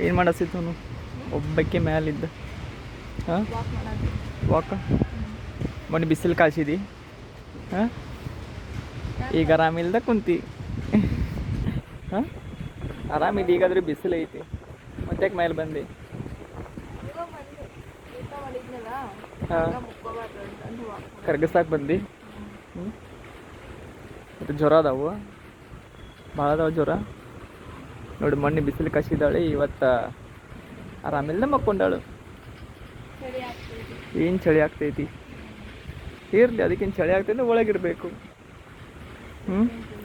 ಏನು ಮಾಡಿಸಿತ್ತು ಒಬ್ಬಕ್ಕೆ ಮ್ಯಾಲಿದ್ದ. ಹಾಂ? ವಾಕ್ ಮೊನ್ನೆ ಬಿಸಿಲು ಕಾಯಿಸಿದಿ? ಹಾಂ? ಈಗ ಆರಾಮಿಲ್ದ ಕುಂತಿ. ಹಾಂ? ಆರಾಮಿಲ್ಲ ಈಗಾದ್ರೆ ಬಿಸಿಲು ಐತಿ. ಮತ್ತೆ ಮೇಲೆ ಬಂದೆ? ಹಾಂ. ಕರ್ಗಿಸಾಕ್ ಬಂದು? ಹ್ಞೂ ಜ್ವರ ಅದಾವು? ಭಾಳ ಅದಾವ ಜ್ವರ? ನೋಡಿ, ಮಣ್ಣು ಬಿಸಿಲು ಕಸಿದಾಳೆ ಇವತ್ತು ಆರಾಮಿಲ್ಲ ಮಕ್ಕೊಂಡಾಳು. ಏನು ಚಳಿ ಆಗ್ತೈತಿ? ಇರಲಿ, ಅದಕ್ಕೇನು ಚಳಿ ಆಗ್ತೈತೆ ಒಳಗಿರಬೇಕು. ಹ್ಞೂ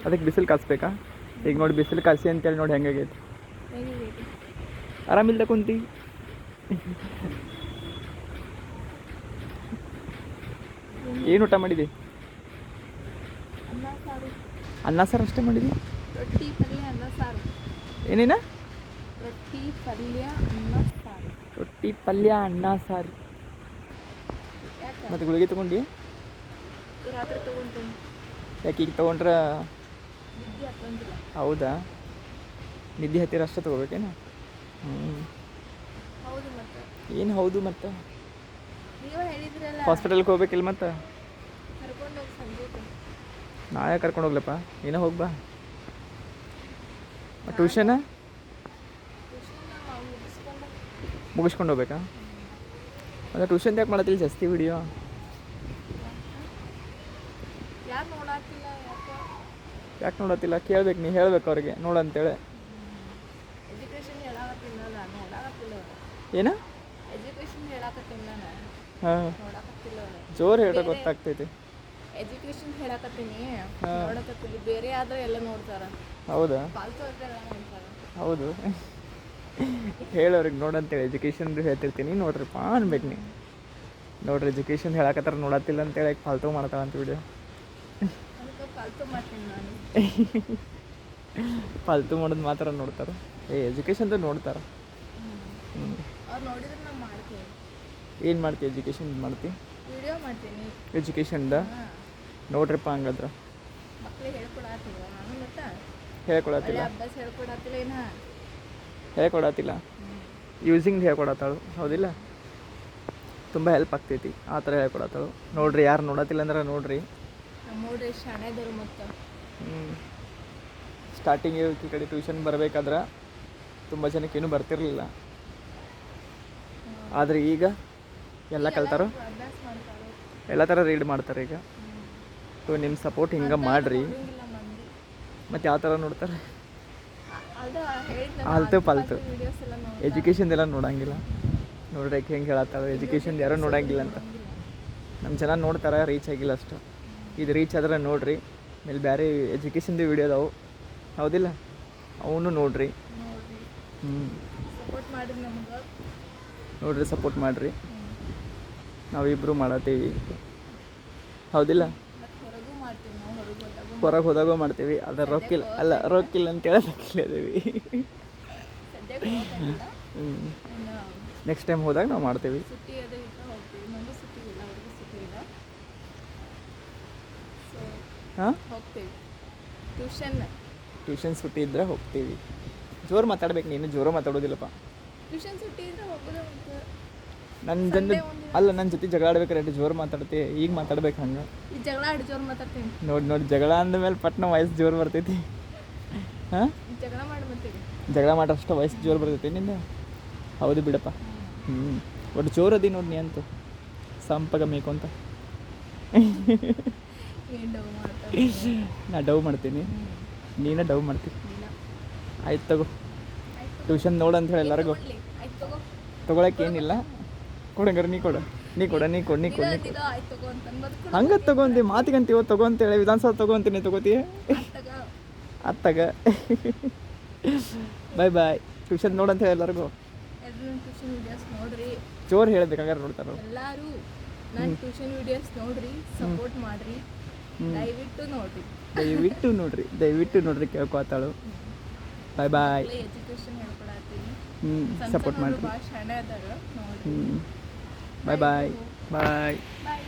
ಅದಕ್ಕೆ ಬಿಸಿಲು ಕಾಸ್ಬೇಕಾ ಈಗ ನೋಡಿ, ಬಿಸಿಲು ಕಾಸಿ ಅಂತೇಳಿ ನೋಡಿ ಹೆಂಗಾಗೈತಿ ಆರಾಮಿಲ್ದ ಕುಂತಿ? ಏನು ಊಟ ಮಾಡಿದಿ? ಅನ್ನ ಸಾರು ಅಷ್ಟೇ ಮಾಡಿದಿ? ರೊಟ್ಟಿ ಪಲ್ಯ, ಅನ್ನ ಸಾರು. ಏನೇನ? ರೊಟ್ಟಿ ಪಲ್ಯ ಅನ್ನ ಸಾರು. ರೊಟ್ಟಿ ಪಲ್ಯ ಅನ್ನ ಸಾರು. ಮತ್ತು ಗುಳಿಗೆ ತಗೊಂಡಿ? ರಾತ್ರಿ ತಗೊಂತೀನಿ. ಯಾಕೆ ಈಗ ತಗೊಂಡ್ರೆ? ಹೌದಾ? ನಿದ್ದೆ ಹತ್ತಿರ ಅಷ್ಟೇ ತಗೋಬೇಕೇನು? ಹ್ಞೂ ಏನು ಹೌದು ಮತ್ತು? ಹಾಸ್ಪಿಟಲ್ಗೆ ಹೋಗ್ಬೇಕಿಲ್ಲ ಮತ್ತೆ? ನಾಳೆ ಕರ್ಕೊಂಡು ಹೋಗ್ಲಪ್ಪ. ಏನೋ ಹೋಗ್ಬಾ ಟ್ಯೂಷನ್ ಮುಗಿಸ್ಕೊಂಡು ಹೋಗ್ಬೇಕಾ? ಮತ್ತೆ ಟ್ಯೂಷನ್ ಯಾಕೆ ಮಾಡತ್ತಿಲ್ಲ ಜಾಸ್ತಿ ವಿಡಿಯೋ ಯಾಕೆ? ನೋಡತ್ತಿಲ್ಲ ಕೇಳ್ಬೇಕು ನೀ ಹೇಳ್ಬೇಕು ಅವ್ರಿಗೆ ನೋಡಂತೇಳಿ ಏನ? ಹಾಂ. ಜೋರು ಗೊತ್ತಾಗ್ತೈತಿ. ಎಜುಕೇಶನ್ ಹೇಳಕತ್ತೀನಿ ನೋಡಕತ್ತೀನಿ ಬೇರೆ ಆದ್ರೆ ಎಲ್ಲ ನೋಡ್ತಾರ. ಹೌದಾ? ಫಾಲ್ತು ಆದ್ರೆ ಎಲ್ಲ ನೋಡ್ತಾರ. ಹೌದು. ಹೇಳೋರಿಗೆ ನೋಡಂತೇಳಿ ಎಜುಕೇಷನ್ ಹೇಳ್ತಿರ್ತೀನಿ ನೋಡ್ರಿಪ್ಪ ಅನ್ಬೇಕು ನೀ. ನೋಡ್ರಿ ಎಜುಕೇಷನ್ ಹೇಳಕತ್ತಾರ ನೋಡತ್ತಿಲ್ಲ ಅಂತೇಳಿ ಫಾಲ್ತು ಮಾಡ್ತಾಳ ಅಂತ ವಿಡಿಯೋ. ಫಾಲ್ತು ಮಾಡ್ತೀನಿ ನಾನು. ಫಾಲ್ತು ಮಾಡೋದು ಮಾತ್ರ ನೋಡ್ತಾರೆ. ಏ ಎಜುಕೇಷನ್ದು ನೋಡ್ತಾರೆ. ಮಾಡ್ತೀನಿ. ಏನು ಮಾಡ್ತಿ ಎಜುಕೇಶನ್ ಮಾಡ್ತಿ? ಮಾಡ್ತೀನಿ. ಎಜುಕೇಷನ್ದ? ನೋಡ್ರಿಪ್ಪ ಹಂಗಾದ್ರೆ. ಹೇಳ್ಕೊಡತ್ತಿಲ್ಲ ಹೇಳ್ಕೊಡತ್ತಿಲ್ಲ ಯೂಸಿಂಗ್ ಹೇಳ್ಕೊಡತ್ತಾಳು ಹೌದಿಲ್ಲ? ತುಂಬ ಹೆಲ್ಪ್ ಆಗ್ತೈತಿ. ಆ ಥರ ಹೇಳ್ಕೊಡತ್ತಾಳು ನೋಡ್ರಿ ಯಾರು ನೋಡತ್ತಿಲ್ಲ ಅಂದ್ರೆ ನೋಡ್ರಿ. ಮತ್ತು. ಸ್ಟಾರ್ಟಿಂಗ್ ಈ ಕಡೆ ಟ್ಯೂಷನ್ ಬರಬೇಕಾದ್ರೆ ತುಂಬ ಜನಕ್ಕೆ ಏನೂ ಬರ್ತಿರಲಿಲ್ಲ. ಆದರೆ ಈಗ ಎಲ್ಲ ಕಲ್ತಾರೋ? ಎಲ್ಲ ಥರ ರೀಡ್ ಮಾಡ್ತಾರೆ ಈಗ. ಸೊ ನಿಮ್ಮ ಸಪೋರ್ಟ್ ಹಿಂಗೆ ಮಾಡಿರಿ. ಮತ್ತು ಯಾವ ಥರ ನೋಡ್ತಾರೆ. ಅಲ್ತು ಪಲ್ತು ಆಲ್ತು ಪಾಲ್ತು. ವಿಡಿಯೋಸ್ ಎಲ್ಲ ನೋಡಿ ಎಜುಕೇಷನ್ ಎಲ್ಲ ನೋಡಂಗಿಲ್ಲ. ನೋಡ್ರಿ ಹೆಂಗೆ ಹೇಳತ್ತಾವೆ ಎಜುಕೇಷನ್ ಯಾರೋ ನೋಡಂಗಿಲ್ಲ ಅಂತ. ನಮ್ಮ ಜನ ನೋಡ್ತಾರೆ ರೀಚ್ ಆಗಿಲ್ಲ ಅಷ್ಟು. ಇದು ರೀಚ್ ಆದ್ರೆ ನೋಡ್ರಿ. ಆಮೇಲೆ ಬೇರೆ ಎಜುಕೇಷನ್ದು ವಿಡಿಯೋ ಅದಾವು. ಹೌದಿಲ್ಲ? ಅವನು ನೋಡ್ರಿ. ನೋಡ್ರಿ. ಹ್ಞೂ ನೋಡ್ರಿ ಸಪೋರ್ಟ್ ಮಾಡಿರಿ. ನಾವಿಬ್ಬರು ಮಾಡತ್ತೀವಿ ಹೌದಿಲ್ಲ ಮತ್ತು ಹೊರಗೂ ಮಾಡ್ತೀವಿ ನಾವು ಹೊರಗೆ ಹೋದಾಗ ಮಾಡ್ತೀವಿ. ಅದು ರೊಕ್ಕಿಲ್ಲ ಅಲ್ಲ ರೊಕ್ಕಿಲ್ಲ ಅಂತ ರೊಕ್ಕಿಲ್ಲದೇವಿ ಹ್ಞೂ ನೆಕ್ಸ್ಟ್ ಟೈಮ್ ಹೋದಾಗ ನಾವು ಮಾಡ್ತೀವಿ. ಹಾಂ? ಟ್ಯೂಷನ್ ಟ್ಯೂಷನ್ ಸುಟ್ಟಿ ಇದ್ದರೆ ಹೋಗ್ತೀವಿ. ಜೋರು ಮಾತಾಡ್ಬೇಕು ನೀನು ಜೋರು ಮಾತಾಡೋದಿಲ್ಲಪ್ಪ. ಟ್ಯೂಷನ್ ಸುಟ್ಟಿ ಇದ್ರೆ ಹೋಗೋದು ನನ್ನ ಜನ ಅಲ್ಲ ನನ್ನ ಜೊತೆ ಜಗಳ ಆಡ್ಬೇಕಾರೆ ಜೋರು ಮಾತಾಡ್ತಿ? ಈಗ ಮಾತಾಡ್ಬೇಕು ಹಂಗೆ. ಈ ಜಗಳ ಆಡಿ ಜೋರು ಮಾತಾಡ್ತೀನಿ. ನೋಡಿ ನೋಡಿ ಜಗಳ ಅಂದಮೇಲೆ ಪಟ್ನ ವಯಸ್ಸು ಜೋರು ಬರ್ತೈತಿ. ಹಾಂ? ಜಗಳ ಮಾಡಿ ಬರ್ತೀವಿ. ಜಗಳ ಮಾಡೋಷ್ಟು ವಯಸ್ಸು ಜೋರು ಬರ್ತೈತಿ ನಿಂದ? ಹೌದು ಬಿಡಪ್ಪ. ಹ್ಞೂ ಒಟ್ಟು ಜೋರು ಅದಿ ನೋಡಿ ನೀ ಅಂತ. ಸಂಪಗ ಮೇಕು ಅಂತ. ನಾ ಡವ್ ಮಾಡ್ತೀನಿ. ನೀನೇ ಡವ್ ಮಾಡ್ತೀನಿ ಆಯ್ತು ತಗೋ. ಟ್ಯೂಷನ್ ನೋಡು ಅಂತ ಹೇಳಿ ಎಲ್ಲರಿಗೂ. ತೊಗೊಳಕ್ಕೆ ಏನಿಲ್ಲ. ಕೊಡಂಗಾರ ನೀ ಕೊಡ. ನೀ ಕೊಡ ನೀ ಕೊಡ ನೀ ಕೊಡ ನೀ ಕೊಡು. ಹಂಗ ತಗೊಂತಿ ಮಾತಿಗಂತ ಇವತ್ತು ತಗೋ ಹೇಳಿ ವಿಧಾನಸೌಧ ತಗೊಂತೀನಿ ತಗೋತೀಯ ಅತ್ತಗ ಅತ್ತಾಗ ಬಾಯ್ ಬಾಯ್ ಟ್ಯೂಷನ್ ನೋಡಂತ ಹೇಳಿ ಎಲ್ಲರಿಗೂ. ಜೋರ್ ಹೇಳ್ಬೇಕಾಗಾರ ನೋಡ್ತಾರೆ ಎಲ್ಲರೂ ನನ್ನ ಟ್ಯೂಷನ್ ವಿಡಿಯೋಸ್ ನೋಡ್ರಿ ಸಪೋರ್ಟ್ ಮಾಡ್ರಿ. ದಯವಿಟ್ಟು ನೋಡ್ರಿ. ದಯವಿಟ್ಟು ನೋಡ್ರಿ ದಯವಿಟ್ಟು ನೋಡ್ರಿ ಕೇಳ್ಕೊತಾಳು. ಬಾಯ್ ಬಾಯ್ ಎಜುಕೇಶನ್ ಹೇಳ್ಕೊಡತ್ತೀನಿ ಹ್ಞೂ ಸಪೋರ್ಟ್ ಮಾಡ್ರಿ. ಭಾಳ ಶಾಣೆ ಅದಾರ ನೋಡ್ರಿ. ಹ್ಞೂ ಬಾಯ್ ಬಾಯ್ ಬಾಯ್ ಬಾಯ್